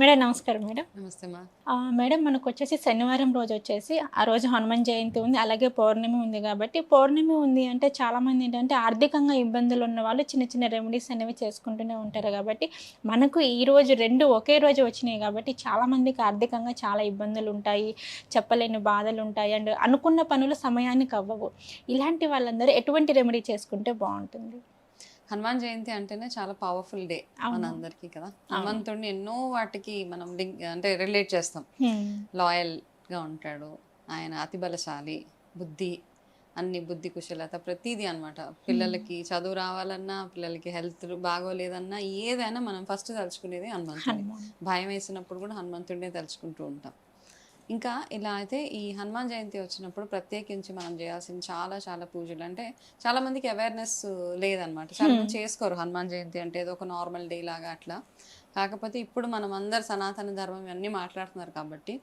Madam నమస్కారం madam. నమస్తే మా. మేడం మనకు వచ్చేసి శనివారం రోజు వచ్చేసి ఆ రోజు హనుమాన్ జయంతి ఉంది అలాగే పౌర్ణమి ఉంది కాబట్టి పౌర్ణమి ఉంది అంటే చాలామంది ఏంటంటే ఆర్థికంగా ఇబ్బందులు ఉన్న వాళ్ళు చిన్న చిన్న రెమెడీస్ అనేవి చేసుకుంటూనే ఉంటారు కాబట్టి మనకు ఈ రోజు రెండు ఒకే రోజు వచ్చినాయి కాబట్టి చాలామందికి ఆర్థికంగా చాలా ఇబ్బందులు ఉంటాయి చెప్పలేని బాధలు ఉంటాయి అండ్ అనుకున్న పనులు సమయానికి అవ్వవు. ఇలాంటి వాళ్ళందరూ ఎటువంటి రెమెడీ చేసుకుంటే బాగుంటుంది? హనుమాన్ జయంతి అంటేనే చాలా పవర్ఫుల్ డే. మనందరికీ కదా. హనుమంతుడిని ఎన్నో వాటికి మనం లింక్ అంటే రిలేట్ చేస్తాం. లాయల్గా ఉంటాడు. ఆయన అతి బలశాలి బుద్ధి అన్ని బుద్ధి కుశలత ప్రతిదీ అన్నమాట. పిల్లలకి చదువు రావాలన్నా పిల్లలకి హెల్త్ బాగోలేదన్నా ఏదైనా మనం ఫస్ట్ తలుచుకునేది హనుమంతుడి. భయం వేసినప్పుడు కూడా హనుమంతుడినే తలుచుకుంటూ ఉంటాం. ఇంకా ఇలా అయితే ఈ హనుమాన్ జయంతి వచ్చినప్పుడు ప్రత్యేకించి మనం చేయాల్సిన చాలా చాలా పూజలు. అంటే చాలా మందికి అవేర్నెస్ లేదనమాట చాలా మంది చేసుకోరు హనుమాన్ జయంతి అంటే ఏదో ఒక నార్మల్ డే లాగా అట్లా. కాకపోతే ఇప్పుడు మనం అందరు సనాతన ధర్మం ఇవన్నీ మాట్లాడుతున్నారు కాబట్టి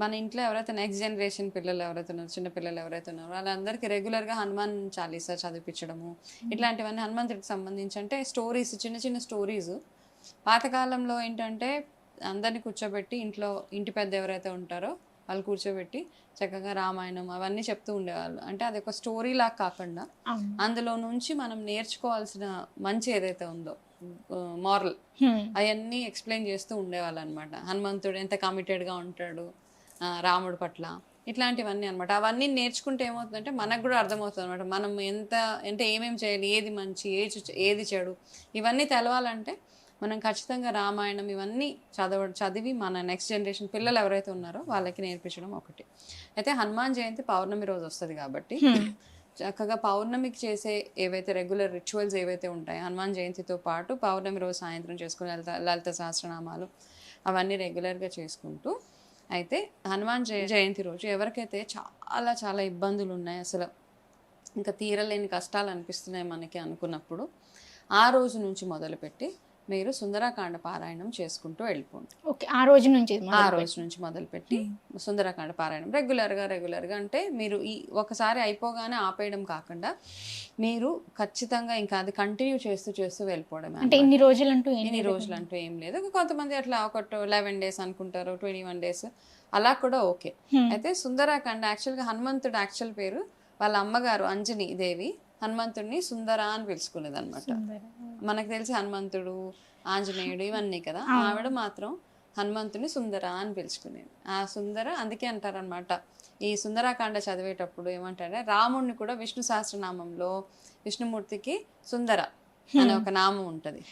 మన ఇంట్లో ఎవరైతే నెక్స్ట్ జనరేషన్ పిల్లలు ఎవరైతే ఉన్నారో చిన్న పిల్లలు ఎవరైతే ఉన్నారో వాళ్ళందరికీ రెగ్యులర్గా హనుమాన్ చాలీసా చదివించడము ఇట్లాంటివన్నీ హనుమంతుడికి సంబంధించి అంటే స్టోరీస్ చిన్న చిన్న స్టోరీస్ పాతకాలంలో ఏంటంటే అందరిని కూర్చోబెట్టి ఇంట్లో ఇంటి పెద్ద ఎవరైతే ఉంటారో వాళ్ళు కూర్చోబెట్టి చక్కగా రామాయణం అవన్నీ చెప్తూ ఉండేవాళ్ళు. అంటే అది ఒక స్టోరీ లాగా కాకుండా అందులో నుంచి మనం నేర్చుకోవాల్సిన మంచి ఏదైతే ఉందో మారల్. అవన్నీ ఎక్స్ప్లెయిన్ చేస్తూ ఉండేవాళ్ళు అనమాట హనుమంతుడు ఎంత కమిటెడ్గా ఉంటాడు రాముడి పట్ల ఇట్లాంటివన్నీ అనమాట. అవన్నీ నేర్చుకుంటే ఏమవుతుందంటే మనకు కూడా అర్థమవుతుంది అనమాట మనం ఎంత అంటే ఏమేమి చేయాలి ఏది మంచి ఏది ఏది చెడు ఇవన్నీ తెలవాలంటే మనం ఖచ్చితంగా రామాయణం ఇవన్నీ చదవ చదివి మన నెక్స్ట్ జనరేషన్ పిల్లలు ఎవరైతే ఉన్నారో వాళ్ళకి నేర్పించడం ఒకటి అయితే హనుమాన్ జయంతి పౌర్ణమి రోజు వస్తుంది కాబట్టి. చక్కగా పౌర్ణమికి చేసే ఏవైతే రెగ్యులర్ రిచువల్స్ ఏవైతే ఉంటాయో హనుమాన్ జయంతితో పాటు పౌర్ణమి రోజు సాయంత్రం చేసుకునే లలిత లలిత సహస్రనామాలు అవన్నీ రెగ్యులర్గా చేసుకుంటూ అయితే హనుమాన్ జయ జయంతి రోజు ఎవరికైతే చాలా చాలా ఇబ్బందులు ఉన్నాయి అసలు ఇంకా తీరలేని కష్టాలు అనిపిస్తున్నాయి మనకి అనుకున్నప్పుడు ఆ రోజు నుంచి మొదలుపెట్టి మీరు సుందరాకాండ పారాయణం చేసుకుంటూ వెళ్ళిపోండి ఓకే ఆ రోజు నుంచి ఆ రోజు నుంచి మొదలుపెట్టి సుందరకాండ పారాయణం రెగ్యులర్గా రెగ్యులర్గా అంటే మీరు ఈ ఒకసారి అయిపోగానే ఆపేయడం కాకుండా మీరు ఖచ్చితంగా ఇంకా అది కంటిన్యూ చేస్తూ చేస్తూ వెళ్ళిపోవడం అంటే ఇన్ని రోజులు అంటూ లేదు. రోజులు అంటూ ఏం లేదు కొంతమంది అట్లా ఒక లెవెన్ డేస్ అనుకుంటారు ట్వంటీ వన్ డేస్ అలా కూడా ఓకే. అయితే సుందరాకాండ యాక్చువల్గా హనుమంతుడు యాక్చువల్ పేరు వాళ్ళ అమ్మగారు అంజని దేవి హనుమంతుడిని సుందర అని పిలుచుకునేది అనమాట. మనకు తెలిసి హనుమంతుడు ఆంజనేయుడు ఇవన్నీ కదా. ఆవిడ మాత్రం హనుమంతుని సుందర అని పిలుచుకునేది. ఆ సుందర అందుకే అంటారనమాట ఈ సుందరాకాండ చదివేటప్పుడు ఏమంటారంటే రాముడిని కూడా విష్ణు సహస్రనామంలో విష్ణుమూర్తికి సుందర అనే ఒక నామం ఉంటది.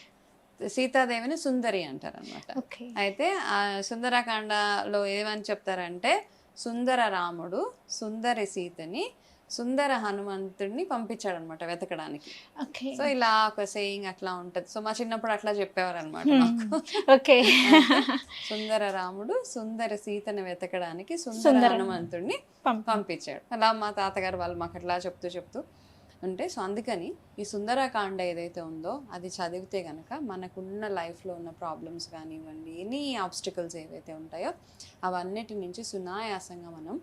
సీతాదేవిని సుందరి అంటారనమాట అయితే ఆ సుందరకాండలో ఏమని చెప్తారంటే సుందర రాముడు సుందరి సీతని సుందర హనుమంతుడిని పంపించాడు అనమాట వెతకడానికి సో ఇలా ఒక సేయింగ్ అట్లా ఉంటది. సో మా చిన్నప్పుడు అట్లా చెప్పేవారు అనమాట ఓకే. సుందర రాముడు సుందర సీతని వెతకడానికి సుందర హనుమంతుడిని పంప- పంపించాడు. అలా మా తాతగారు వాళ్ళు మాకు అట్లా చెప్తూ చెప్తూ ఉంటే సో అందుకని ఈ సుందరకాండ ఏదైతే ఉందో అది చదివితే గనక మనకున్న లైఫ్లో ఉన్న ప్రాబ్లమ్స్ కానివ్వండి ఎనీ ఆబ్స్టికల్స్ ఏవైతే ఉంటాయో అవన్నిటి నుంచి సునాయాసంగా మనం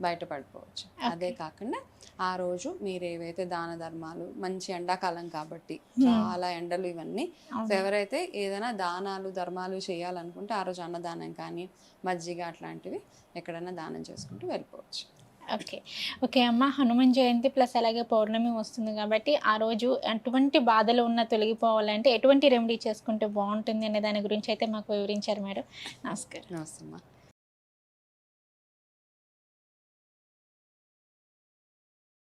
బయటపడిపోవచ్చు. అదే కాకుండా ఆ రోజు మీరు ఏవైతే దాన ధర్మాలు మంచి ఎండాకాలం కాబట్టి చాలా ఎండలు ఇవన్నీ సో ఎవరైతే ఏదైనా దానాలు ధర్మాలు చేయాలనుకుంటే ఆ రోజు అన్నదానం కానీ మజ్జిగ అట్లాంటివి ఎక్కడైనా దానం చేసుకుంటూ వెళ్ళిపోవచ్చు. ఓకే. ఓకే అమ్మ హనుమాన్ జయంతి ప్లస్ అలాగే పౌర్ణమి వస్తుంది కాబట్టి ఆ రోజు ఎటువంటి బాధలు ఉన్నా తొలగిపోవాలంటే ఎటువంటి రెమెడీ చేసుకుంటే బాగుంటుంది అనే దాని గురించి అయితే మాకు వివరించారు మేడం. నమస్కారం. నమస్తే అమ్మా.